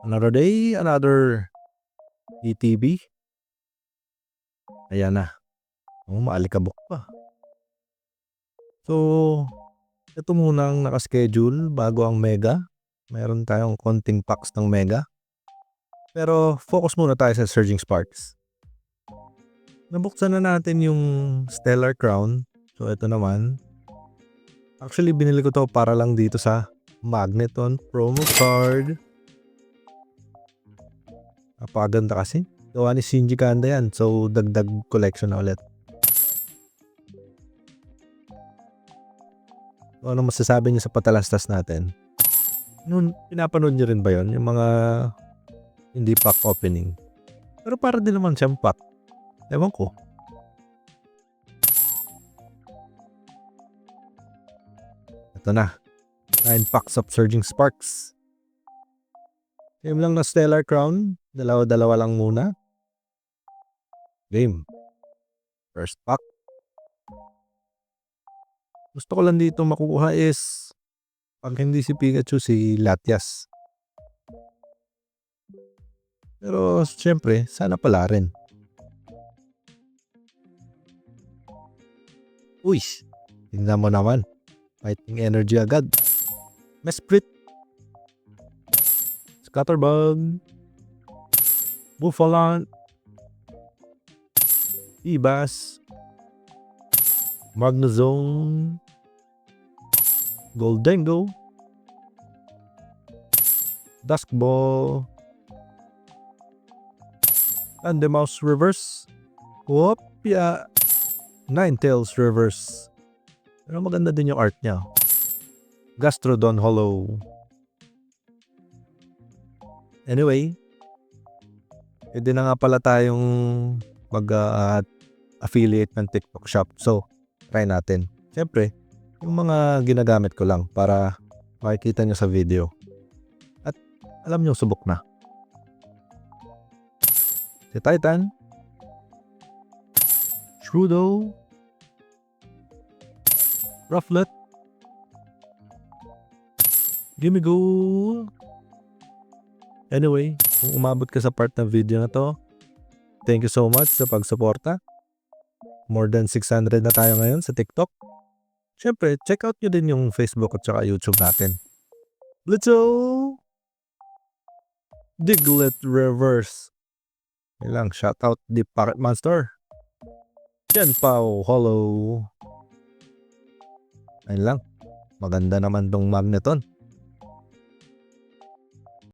Another day, another ETB. Ayan na. Oh, maalikabok pa. So, ito muna ang nakaschedule bago ang Mega. Meron tayong konting packs ng Mega. Pero focus muna tayo sa Surging Sparks. Nabuksan na natin yung Stellar Crown. So, ito naman. Actually, binili ko to para lang dito sa Magneton promo card. Napakaganda kasi. Gawa ni Shinji Kanda yan. So, dagdag collection na ulit. So, ano masasabi niyo sa patalastas natin? Noon, pinapanood niyo rin ba yon Yung mga hindi pack opening. Pero para din naman siyang pack. Ewan ko. Ito na. 9 packs of Surging Sparks. Game lang na Stellar Crown. Dalawa-dalawa lang muna. Game. First pack. Gusto ko lang dito makukuha is pag hindi si Pikachu, si Latias. Pero syempre, sana pala rin. Uy, tingnan mo naman. Fighting energy agad. Mesprit. Scatterbug. Buffalon. Ibas. Magnezone. Goldengo. Duskball. Mouse Reverse. Whoopya. Ninetales Reverse. Pero maganda din yung art niya. Gastrodon Hollow. Anyway, pwede na nga pala tayong mag-affiliate ng TikTok shop. So, try natin. Siyempre, yung mga ginagamit ko lang para makikita nyo sa video. At alam nyo, subok na. Si Titan. Trudeau. Rufflet. Gimme go. Anyway, kung umabot ka sa part ng video na to, thank you so much sa pagsuporta. More than 600 na tayo ngayon sa TikTok. Siyempre, check out nyo din yung Facebook at saka YouTube natin. Little Diglett Reverse. Yan lang, shoutout Deep Pocket Monster. Yan Pao, hollow. Ayun lang. Maganda naman tong magneton.